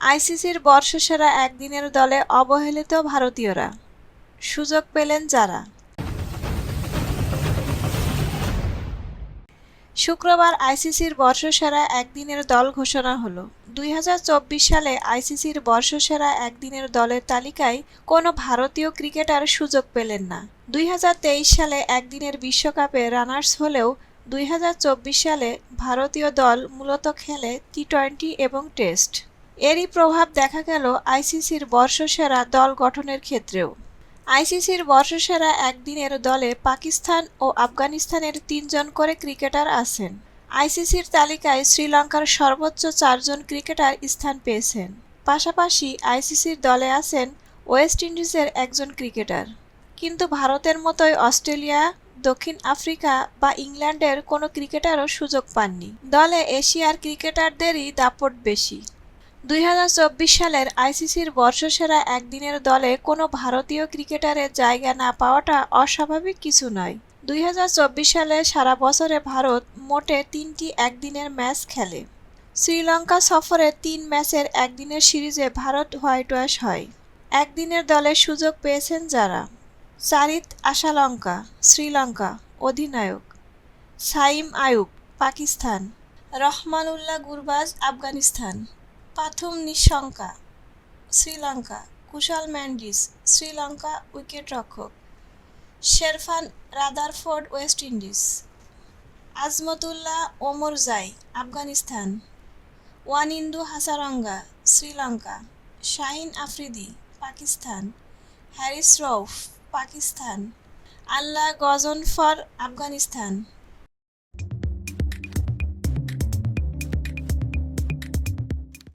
আইসিসির বর্ষসেরা একদিনের দলে অবহেলিত ভারতীয়রা। সুযোগ পেলেন যারা। শুক্রবার আইসিসির বর্ষসেরা একদিনের দল ঘোষণা হলো। দুই সালে আইসিসির বর্ষসেরা একদিনের দলের তালিকায় কোনো ভারতীয় ক্রিকেটার সুযোগ পেলেন না। দুই হাজার তেইশ সালে একদিনের বিশ্বকাপে রানার্স হলেও দুই হাজার চব্বিশ সালে ভারতীয় দল মূলত খেলে টি টোয়েন্টি এবং টেস্ট। এরই প্রভাব দেখা গেল আইসিসির বর্ষসেরা দল গঠনের ক্ষেত্রেও। আইসিসির বর্ষসেরা একদিনের দলে পাকিস্তান ও আফগানিস্তানের তিনজন করে ক্রিকেটার আছেন। আইসিসির তালিকায় শ্রীলঙ্কার সর্বোচ্চ চারজন ক্রিকেটার স্থান পেয়েছেন। পাশাপাশি আইসিসির দলে আছেন ওয়েস্ট ইন্ডিজের একজন ক্রিকেটার। কিন্তু ভারতের মতোই অস্ট্রেলিয়া, দক্ষিণ আফ্রিকা বা ইংল্যান্ডের কোনো ক্রিকেটারও সুযোগ পাননি। দলে এশিয়ার ক্রিকেটারদেরই দাপট বেশি। দুই হাজার চব্বিশ সালের আইসিসির বর্ষসেরা একদিনের দলে কোনো ভারতীয় ক্রিকেটারের জায়গা না পাওয়াটা অস্বাভাবিক কিছু নয়। দুই সালে সারা বছরে ভারত মোটে তিনটি একদিনের ম্যাচ খেলে। শ্রীলঙ্কা সফরে তিন ম্যাচের একদিনের সিরিজে ভারত হোয়াইট ওয়াশ হয়। একদিনের দলে সুযোগ পেয়েছেন যারা? সারিত আশালঙ্কা, শ্রীলঙ্কা অধিনায়ক। Saim Ayub, Pakistan. Rahmanullah Gurbaz, Afghanistan. Pathum Nissanka, Sri Lanka, Kusal Mendis, Sri Lanka উইকেটরক্ষক Sherfane Rutherford West Indies, Azmatullah Omarzai, Afghanistan, Wanindu Hasaranga, Sri Lanka, Shaheen Afridi, Pakistan, Haris Rauf Pakistan, Allah Ghazanfar, Afghanistan.